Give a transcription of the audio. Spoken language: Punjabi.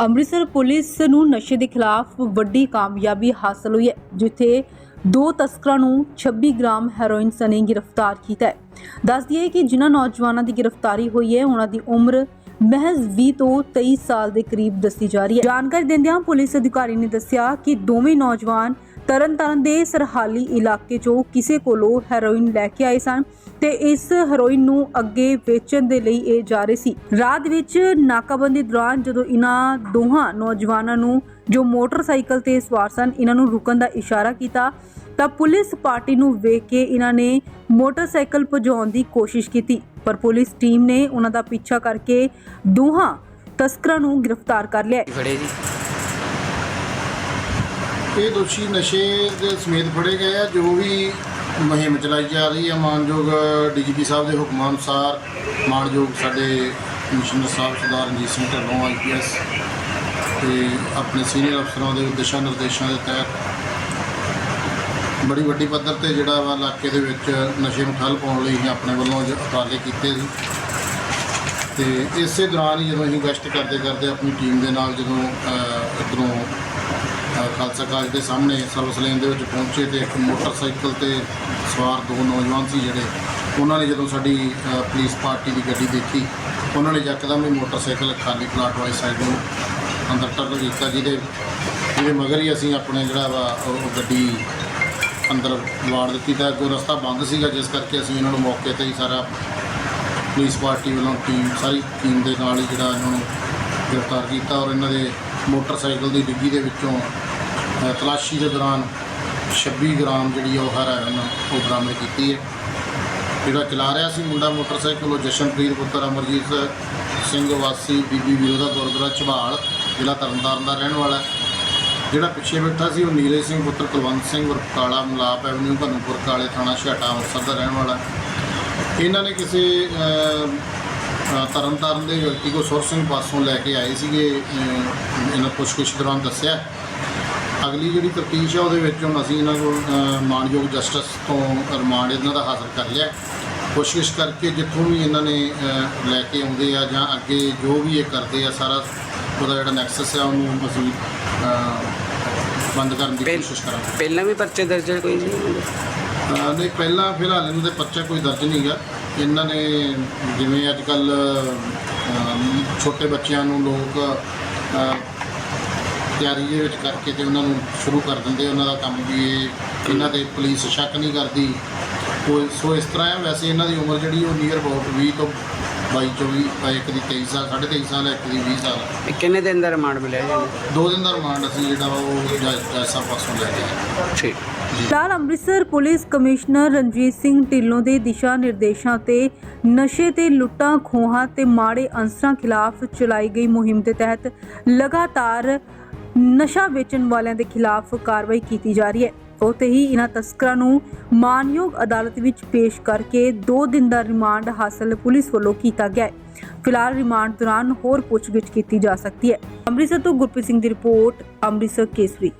ਅੰਮ੍ਰਿਤਸਰ ਪੁਲਿਸ ਨੂੰ ਨਸ਼ੇ ਦੇ ਖਿਲਾਫ ਵੱਡੀ ਕਾਮਯਾਬੀ ਹਾਸਲ ਹੋਈ ਹੈ, ਜਿੱਥੇ ਦੋ ਤਸਕਰਾਂ ਨੂੰ 26 ਗ੍ਰਾਮ ਹੈਰੋਇਨ ਸਣੇ ਗ੍ਰਿਫਤਾਰ ਕੀਤਾ ਹੈ। ਦੱਸ ਦਈਏ ਕਿ ਜਿਨ੍ਹਾਂ ਨੌਜਵਾਨਾਂ ਦੀ ਗ੍ਰਿਫਤਾਰੀ ਹੋਈ ਹੈ, ਉਹਨਾਂ ਦੀ ਉਮਰ ਮਹਿਜ਼ 20 ਤੋਂ 23 ਸਾਲ ਦੇ ਕਰੀਬ ਦੱਸੀ ਜਾ ਰਹੀ ਹੈ। ਜਾਣਕਾਰੀ ਦਿੰਦਿਆਂ ਪੁਲਿਸ ਅਧਿਕਾਰੀ ਨੇ ਦੱਸਿਆ ਕਿ ਦੋਵੇਂ ਨੌਜਵਾਨ ਤਰਨਤਾਰਨ ਦੇ ਸਰਹਾਲੀ ਇਲਾਕੇ 'ਚੋਂ ਕਿਸੇ ਕੋਲੋਂ ਹੈਰੋਇਨ ਲੈ ਕੇ ਆਏ ਸਨ ਤੇ ਇਸ ਹੈਰੋਇਨ ਨੂੰ ਅੱਗੇ ਵੇਚਣ ਦੇ ਲਈ ਇਹ ਜਾ ਰਹੇ ਸੀ। ਰਾਤ ਵਿੱਚ ਨਾਕਾਬੰਦੀ ਦੌਰਾਨ ਜਦੋਂ ਇਹਨਾਂ ਦੋਹਾਂ ਨੌਜਵਾਨਾਂ ਨੂੰ ਜੋ ਮੋਟਰਸਾਈਕਲ ਤੇ ਸਵਾਰ ਸਨ ਇਹਨਾਂ ਨੂੰ ਰੁਕਣ ਦਾ ਇਸ਼ਾਰਾ ਕੀਤਾ ਤਾਂ ਪੁਲਿਸ ਪਾਰਟੀ ਨੂੰ ਵੇਖ ਕੇ ਇਹਨਾਂ ਨੇ ਮੋਟਰਸਾਈਕਲ ਭਜਾਉਣ ਦੀ ਕੋਸ਼ਿਸ਼ ਕੀਤੀ। ਪਰ ਪੁਲਿਸ ਟੀਮ ਨੇ ਉਹਨਾਂ ਦਾ ਪਿੱਛਾ ਕਰਕੇ ਦੋਹਾਂ ਤਸਕਰਾਂ ਨੂੰ ਗ੍ਰਿਫਤਾਰ ਕਰ ਲਿਆ। ਫੜੇ ਜੀ। ਇਹ ਦੋਸ਼ੀ ਨਸ਼ੇ ਦੇ ਸਮੇਤ ਫੜੇ ਗਏ ਆ ਜੋ ਵੀ ਮੁਹਿੰਮ ਚਲਾਈ ਜਾ ਰਹੀ ਹੈ ਮਾਨਯੋਗ ਡੀਜੀਪੀ ਸਾਹਿਬ ਦੇ ਹੁਕਮਾਂ ਅਨੁਸਾਰ ਮਾਨਯੋਗ ਸਾਡੇ ਕਮਿਸ਼ਨਰ ਸਾਹਿਬ ਸਰਦਾਰ ਰਣਜੀਤ ਸਿੰਘ ਢੱਲੋਂ ਆਈਪੀਐਸ ਤੇ ਆਪਣੇ ਸੀਨੀਅਰ ਅਫਸਰਾਂ ਦੇ ਦਿਸ਼ਾ ਨਿਰਦੇਸ਼ਾਂ ਦੇ ਤਹਿਤ ਬੜੀ ਵੱਡੀ ਪੱਧਰ ਤੇ ਜਿਹੜਾ ਵਾ ਇਲਾਕੇ ਦੇ ਵਿੱਚ ਨਸ਼ੇ ਨੂੰ ਠੱਲ ਪਾਉਣ ਲਈ ਅਸੀਂ ਆਪਣੇ ਵੱਲੋਂ ਜ- ਉਪਰਾਲੇ ਕੀਤੇ ਸੀ। ਤੇ ਇਸੇ ਦੌਰਾਨ ਹੀ ਜਦੋਂ ਅਸੀਂ ਗਸ਼ਤ ਕਰਦੇ ਕਰਦੇ ਆਪਣੀ ਟੀਮ ਦੇ ਨਾਲ ਜਦੋਂ ਅਹ, ਇੱਧਰੋਂ ਖਾਲਸਾ ਕਾਲਜ ਦੇ ਸਾਹਮਣੇ ਸਰਵਿਸ ਲੇਨ ਦੇ ਵਿੱਚ ਪਹੁੰਚੇ ਤੇ ਇੱਕ ਮੋਟਰਸਾਈਕਲ ਤੇ ਸਵਾਰ ਦੋ ਨੌਜਵਾਨ ਸੀ ਜਿਹੜੇ, ਉਹਨਾਂ ਨੇ ਜਦੋਂ ਸਾਡੀ ਪੁਲਿਸ ਪਾਰਟੀ ਦੀ ਗੱਡੀ ਦੇਖੀ, ਉਹਨਾਂ ਨੇ ਯਕਦਮ ਹੀ ਮੋਟਰਸਾਈਕਲ ਖਾਲੀ ਪਲਾਟ ਵਾਲੀ ਸਾਈਡ ਨੂੰ ਅੰਦਰ ਟੱਕ ਕੀਤਾ, ਜਿਹਦੇ ਜਿਹਦੇ ਮਗਰ ਹੀ ਅਸੀਂ ਆਪਣੇ ਜਿਹੜਾ ਵਾ, ਉਹ ਗੱਡੀ ਅੰਦਰ ਵਾੜ ਦਿੱਤੀ ਤਾਂ ਅੱਗੋਂ ਰਸਤਾ ਬੰਦ ਸੀਗਾ, ਜਿਸ ਕਰਕੇ ਅਸੀਂ ਇਹਨਾਂ ਨੂੰ ਮੌਕੇ ਤੇ ਹੀ ਸਾਰਾ ਪੁਲਿਸ ਪਾਰਟੀ ਵੱਲੋਂ ਟੀਮ ਸਾਰੀ ਟੀਮ ਦੇ ਨਾਲ ਹੀ ਜਿਹੜਾ ਇਹਨਾਂ ਨੂੰ ਗ੍ਰਿਫਤਾਰ ਕੀਤਾ ਔਰ ਇਹਨਾਂ ਦੇ ਮੋਟਰਸਾਈਕਲ ਦੀ ਡਿੱਗੀ ਦੇ ਵਿੱਚੋਂ ਅ, ਤਲਾਸ਼ੀ ਦੇ ਦੌਰਾਨ 26 ਗ੍ਰਾਮ ਜਿਹੜੀ ਆ ਉਹ ਹੈਰਾਇਨ ਉਹ ਬਰਾਮਦ ਕੀਤੀ ਹੈ ਜਿਹੜਾ ਚਲਾ ਰਿਹਾ ਸੀ ਮੁੰਡਾ ਮੋਟਰਸਾਈਕਲ ਉਹ ਜਸ਼ਨਪ੍ਰੀਤ ਪੁੱਤਰ ਅਮਰਜੀਤ ਸਿੰਘ ਵਾਸੀ ਬੀਬੀ ਵੀਰੋ ਦਾ ਗੁਰਦੁਆਰਾ ਝਬਾਲ ਜ਼ਿਲ੍ਹਾ ਤਰਨਤਾਰਨ ਦਾ ਰਹਿਣ ਵਾਲਾ ਹੈ। ਜਿਹੜਾ ਪਿੱਛੇ ਬੈਠਾ ਸੀ ਉਹ ਨੀਰਜ ਸਿੰਘ ਪੁੱਤਰ ਕੁਲਵੰਤ ਸਿੰਘ ਉਰਫ ਕਾਲਾ ਮਲਾਪ ਐਵਨਿਊ ਧਨੂਪੁਰ ਕਾਲੇ ਥਾਣਾ ਛਾਟਾ ਅੰਮ੍ਰਿਤਸਰ ਦਾ ਰਹਿਣ ਵਾਲਾ ਹੈ। ਇਹਨਾਂ ਨੇ ਕਿਸੇ ਅਹ, ਤਰਨਤਾਰਨ ਦੇ ਵਿਅਕਤੀ ਕੋ ਸੁਰ ਸਿੰਘ ਪਾਸੋਂ ਲੈ ਕੇ ਆਏ ਸੀਗੇ ਇਹਨਾਂ ਪੁੱਛਗਿੱਛ ਦੌਰਾਨ ਦੱਸਿਆ। ਅਗਲੀ ਜਿਹੜੀ ਤਫਤੀਸ਼ ਹੈ ਉਹਦੇ ਵਿੱਚ ਹੁਣ ਅਸੀਂ ਇਹਨਾਂ ਕੋਲ ਅਹ, ਮਾਣਯੋਗ ਜਸਟਿਸ ਤੋਂ ਰਿਮਾਂਡ ਇਹਨਾਂ ਦਾ ਹਾਸਲ ਕਰ ਲਿਆ। ਕੋਸ਼ਿਸ਼ ਕਰਕੇ ਜਿੱਥੋਂ ਵੀ ਇਹਨਾਂ ਨੇ ਲੈ ਕੇ ਆਉਂਦੇ ਆ ਜਾਂ ਅੱਗੇ ਜੋ ਵੀ ਇਹ ਕਰਦੇ ਆ ਸਾਰਾ ਉਹਦਾ ਜਿਹੜਾ ਨੈਕਸਸ ਹੈ ਉਹਨੂੰ ਅਸੀਂ ਬੰਦ ਕਰਨ ਦੀ ਕੋਸ਼ਿਸ਼ ਕਰਾਂਗੇ। ਪਹਿਲਾਂ ਵੀ ਪਰਚੇ ਦਰਜ ਕੋਈ? ਅਹ ਨਹੀਂ ਪਹਿਲਾਂ ਫਿਲਹਾਲ ਇਹਨਾਂ ਦੇ ਪਰਚਾ ਕੋਈ ਦਰਜ ਨਹੀਂ ਗਾ ਇਹਨਾਂ ਨੇ ਜਿਵੇਂ ਅੱਜ ਕੱਲ ਛੋਟੇ ਬੱਚਿਆਂ ਨੂੰ ਲੋਕ ਤਿਆਰੀ ਦੇ ਵਿੱਚ ਕਰਕੇ ਤੇ ਉਹਨਾਂ ਨੂੰ ਸ਼ੁਰੂ ਕਰ ਦਿੰਦੇ ਉਹਨਾਂ ਦਾ ਕੰਮ ਵੀ ਇਹ ਇਹਨਾਂ ਤੇ ਪੁਲਿਸ ਸ਼ੱਕ ਨਹੀਂ ਕਰਦੀ। ਕੋਈ ਸੋ ਇਸ ਤਰ੍ਹਾਂ ਹੈ ਵੈਸੇ ਇਹਨਾਂ ਦੀ ਉਮਰ ਜਿਹੜੀ ਉਹ ਨੀਅਰ ਅਬਾਊਟ 20 ਤੋਂ 22 24 ਅਹ ਇੱਕ ਦੀ 23 ਸਾਲ 23.5 ਸਾਲ ਹੈ, ਇੱਕ ਦੀ 20 ਸਾਲ। ਇਹ ਕਿੰਨੇ ਦਿਨ ਦਾ ਰਿਮਾਂਡ ਮਿਲਿਆ ਜੀ? ਦੋ ਦਿਨ ਦਾ ਰਿਮਾਂਡ ਅਸੀਂ ਜਿਹੜਾ ਉਹ ਜੱਜ ਸਾਹਿਬ ਪਾਸੋਂ ਲੈ ਕੇ ਠੀਕ। ਫਿਲਹਾਲ ਅੰਮ੍ਰਿਤਸਰ ਪੁਲਿਸ ਕਮਿਸ਼ਨਰ ਰਣਜੀਤ ਸਿੰਘ ਢਿੱਲੋਂ ਦੇ ਦਿਸ਼ਾ ਨਿਰਦੇਸ਼ਾਂ ਤੇ ਨਸ਼ੇ ਤੇ ਲੁੱਟਾਂ, ਖੋਹਾਂ ਤੇ ਮਾੜੇ ਅੰਸਰਾਂ ਖਿਲਾਫ ਚਲਾਈ ਗਈ ਮੁਹਿੰਮ ਦੇ ਤਹਿਤ ਲਗਾਤਾਰ ਨਸ਼ਾ ਵੇਚਣ ਵਾਲਿਆਂ ਦੇ ਖਿਲਾਫ ਕਾਰਵਾਈ ਕੀਤੀ ਜਾ ਰਹੀ ਹੈ। ਉੱਥੇ ਹੀ ਇਹਨਾਂ ਤਸਕਰਾਂ ਨੂੰ ਮਾਨਯੋਗ ਅਦਾਲਤ ਵਿੱਚ ਪੇਸ਼ ਕਰਕੇ 2 ਦਿਨ ਦਾ ਰਿਮਾਂਡ ਹਾਸਲ ਪੁਲਿਸ ਵੱਲੋਂ ਕੀਤਾ ਗਿਆ ਹੈ। ਫਿਲਹਾਲ ਰਿਮਾਂਡ ਦੌਰਾਨ ਹੋਰ ਪੁੱਛਗਿੱਛ ਕੀਤੀ ਜਾ ਸਕਦੀ ਹੈ। ਅੰਮ੍ਰਿਤਸਰ ਤੋਂ ਗੁਰਪ੍ਰੀਤ ਸਿੰਘ ਦੀ ਰਿਪੋਰਟ, ਅੰਮ੍ਰਿਤਸਰ ਕੇਸਰੀ।